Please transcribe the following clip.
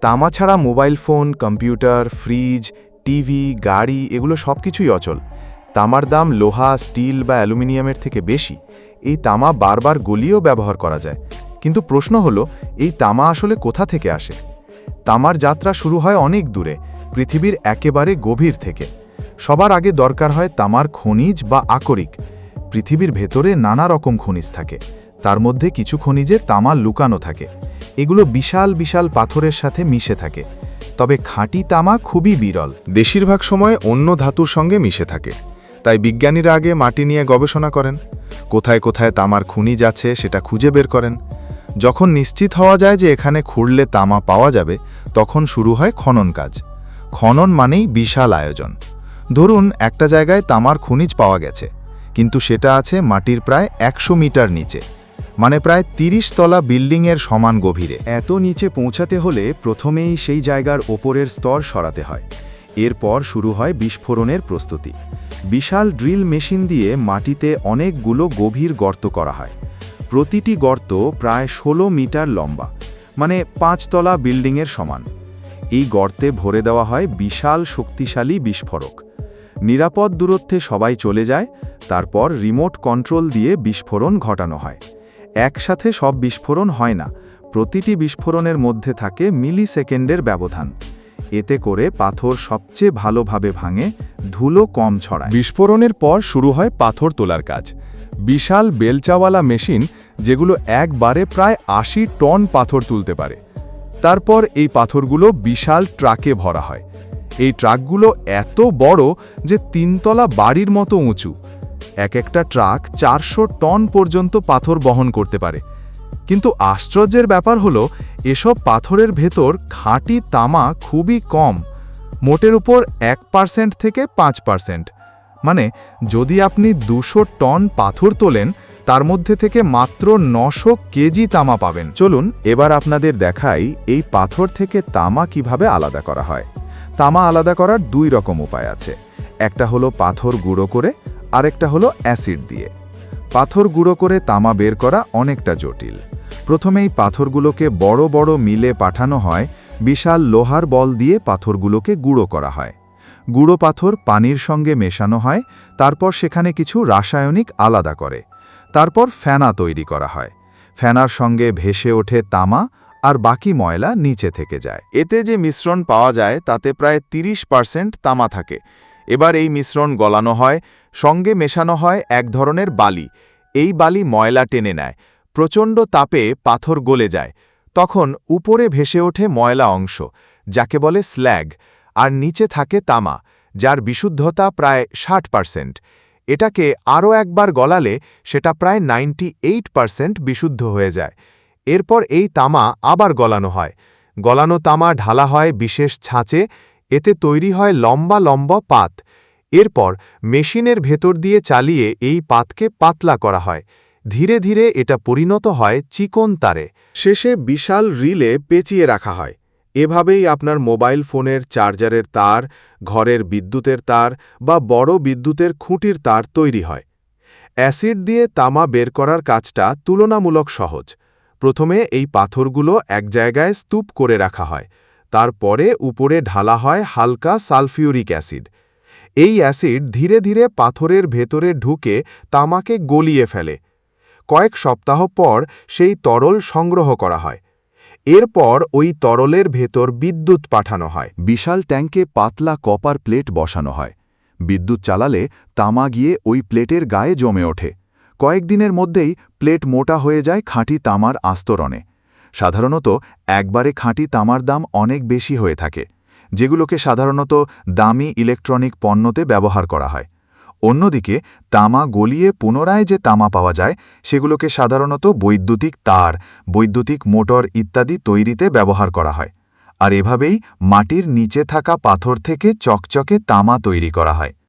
তামা ছাড়া mobile phone, computer, fridge, TV, গাড়ি এগুলো সব কিছুই অচল। তামার দাম লোহা, স্টিল বা অ্যালুমিনিয়ামের থেকে বেশি। এই তামা বারবার গলিয়েও ব্যবহার করা যায়। কিন্তু প্রশ্ন হলো, এই তামা আসলে কোথা থেকে আসে? তামার যাত্রা শুরু হয় অনেক দূরে, পৃথিবীর একেবারে গভীর থেকে। সবার আগে দরকার হয় তামার খনিজ বা আকরিক। পৃথিবীর ভেতরে নানা রকম খনিজ থাকে। তার মধ্যে কিছু খনিজে তামা লুকানো থাকে। এগুলো বিশাল বিশাল পাথরের সাথে মিশে থাকে। তবে খাঁটি তামা খুবই বিরল। বেশিরভাগ সময় অন্য ধাতুর সঙ্গে মিশে থাকে। তাই বিজ্ঞানীরা আগে মাটি নিয়ে গবেষণা করেন। কোথায় কোথায় তামার খনিজ আছে সেটা খুঁজে বের করেন। যখন নিশ্চিত হওয়া যায় যে এখানে খুঁড়লে তামা পাওয়া যাবে, তখন শুরু হয় খনন কাজ। খনন মানেই বিশাল আয়োজন। ধরুন, একটা জায়গায় তামার খনিজ পাওয়া গেছে। কিন্তু সেটা আছে মাটির প্রায় একশো মিটার নিচে। মানে প্রায় ৩০ তলা বিল্ডিংয়ের সমান গভীরে। এত নিচে পৌঁছাতে হলে প্রথমেই সেই জায়গার ওপরের স্তর সরাতে হয়। এরপর শুরু হয় বিস্ফোরণের প্রস্তুতি। বিশাল ড্রিল মেশিন দিয়ে মাটিতে অনেকগুলো গভীর গর্ত করা হয়। প্রতিটি গর্ত প্রায় ১৬ মিটার লম্বা মানে পাঁচতলা বিল্ডিংয়ের সমান। এই গর্তে ভরে দেওয়া হয় বিশাল শক্তিশালী বিস্ফোরক। নিরাপদ দূরত্বে সবাই চলে যায়, তারপর রিমোট কন্ট্রোল দিয়ে বিস্ফোরণ ঘটানো হয়। একসাথে সব বিস্ফোরণ হয় না। প্রতিটি বিস্ফোরণের মধ্যে থাকে মিলি সেকেন্ডের ব্যবধান। এতে করে পাথর সবচেয়ে ভালোভাবে ভাঙে, ধুলো কম ছড়ায়। বিস্ফোরণের পর শুরু হয় পাথর তোলার কাজ। বিশাল বেলচাওয়ালা মেশিন, যেগুলো একবারে প্রায় আশি টন পাথর তুলতে পারে। তারপর এই পাথরগুলো বিশাল ট্রাকে ভরা হয়। এই ট্রাকগুলো এত বড় যে তিনতলা বাড়ির মতো উঁচু। এক একটা ট্রাক চারশো টন পর্যন্ত পাথর বহন করতে পারে। কিন্তু আশ্চর্যের ব্যাপার হলো, এসব পাথরের ভেতর খাঁটি তামা খুবই কম, মোটের উপর এক পার্সেন্ট থেকে পাঁচ পার্সেন্ট। মানে যদি আপনি দুশো টন পাথর তোলেন, তার মধ্যে থেকে মাত্র নশো কেজি তামা পাবেন। চলুন, এবার আপনাদের দেখাই এই পাথর থেকে তামা কীভাবে আলাদা করা হয়। তামা আলাদা করার দুই রকম উপায় আছে। একটা হলো পাথর গুঁড়ো করে আরেকটা হলো অ্যাসিড দিয়ে। পাথর গুঁড়ো করে তামা বের করা অনেকটা জটিল। প্রথমেই পাথরগুলোকে বড় বড় মিলে পাঠানো হয়, বিশাল লোহার বল দিয়ে পাথরগুলোকে গুঁড়ো করা হয়। গুঁড়ো পাথর পানির সঙ্গে মেশানো হয়, তারপর সেখানে কিছু রাসায়নিক আলাদা করে। তারপর ফেনা তৈরি করা হয়। ফেনার সঙ্গে ভেসে ওঠে তামা আর বাকি ময়লা নিচে থেকে যায়। এতে যে মিশ্রণ পাওয়া যায়, তাতে প্রায় ৩০ পার্সেন্ট তামা থাকে। এবার এই মিশ্রণ গলানো হয়, সঙ্গে মেশানো হয় এক ধরনের বালি। এই বালি ময়লা টেনে নেয়। প্রচণ্ড তাপে পাথর গলে যায়। তখন উপরে ভেসে ওঠে ময়লা অংশ, যাকে বলে স্ল্যাগ, আর নিচে থাকে তামা, যার বিশুদ্ধতা প্রায় ষাট পার্সেন্ট। এটাকে আরও একবার গলালে সেটা প্রায় নাইনটি এইট পার্সেন্ট বিশুদ্ধ হয়ে যায়। এরপর এই তামা আবার গলানো হয়। গলানো তামা ঢালা হয় বিশেষ ছাঁচে এতে তৈরি হয় লম্বা লম্বা পাত। এরপর মেশিনের ভেতর দিয়ে চালিয়ে এই পাতকে পাতলা করা হয়। ধীরে ধীরে এটা পরিণত হয় চিকন তারে। শেষে বিশাল রিলে পেঁচিয়ে রাখা হয়। এভাবেই আপনার মোবাইল ফোনের চার্জারের তার, ঘরের বিদ্যুতের তার বা বড় বিদ্যুতের খুঁটির তার তৈরি হয়। অ্যাসিড দিয়ে তামা বের করার কাজটা তুলনামূলক সহজ। প্রথমে এই পাথরগুলো এক জায়গায় স্তূপ করে রাখা হয়। তারপরে উপরে ঢালা হয় হালকা সালফিউরিক অ্যাসিড। এই অ্যাসিড ধীরে ধীরে পাথরের ভেতরে ঢুকে তামাকে গলিয়ে ফেলে। কয়েক সপ্তাহ পর সেই তরল সংগ্রহ করা হয়। এরপর ওই তরলের ভেতর বিদ্যুৎ পাঠানো হয়। বিশাল ট্যাঙ্কে পাতলা কপার প্লেট বসানো হয়। বিদ্যুৎ চালালে তামা গিয়ে ওই প্লেটের গায়ে জমে ওঠে। কয়েকদিনের মধ্যেই প্লেট মোটা হয়ে যায় খাঁটি তামার আস্তরণে। সাধারণত একবারে খাঁটি তামার দাম অনেক বেশি হয়ে থাকে, যেগুলোকে সাধারণত দামি ইলেকট্রনিক পণ্যতে ব্যবহার করা হয়। অন্যদিকে, তামা গলিয়ে পুনরায় যে তামা পাওয়া যায়, সেগুলোকে সাধারণত বৈদ্যুতিক তার, বৈদ্যুতিক মোটর ইত্যাদি তৈরিতে ব্যবহার করা হয়। আর এভাবেই মাটির নিচে থাকা পাথর থেকে চকচকে তামা তৈরি করা হয়।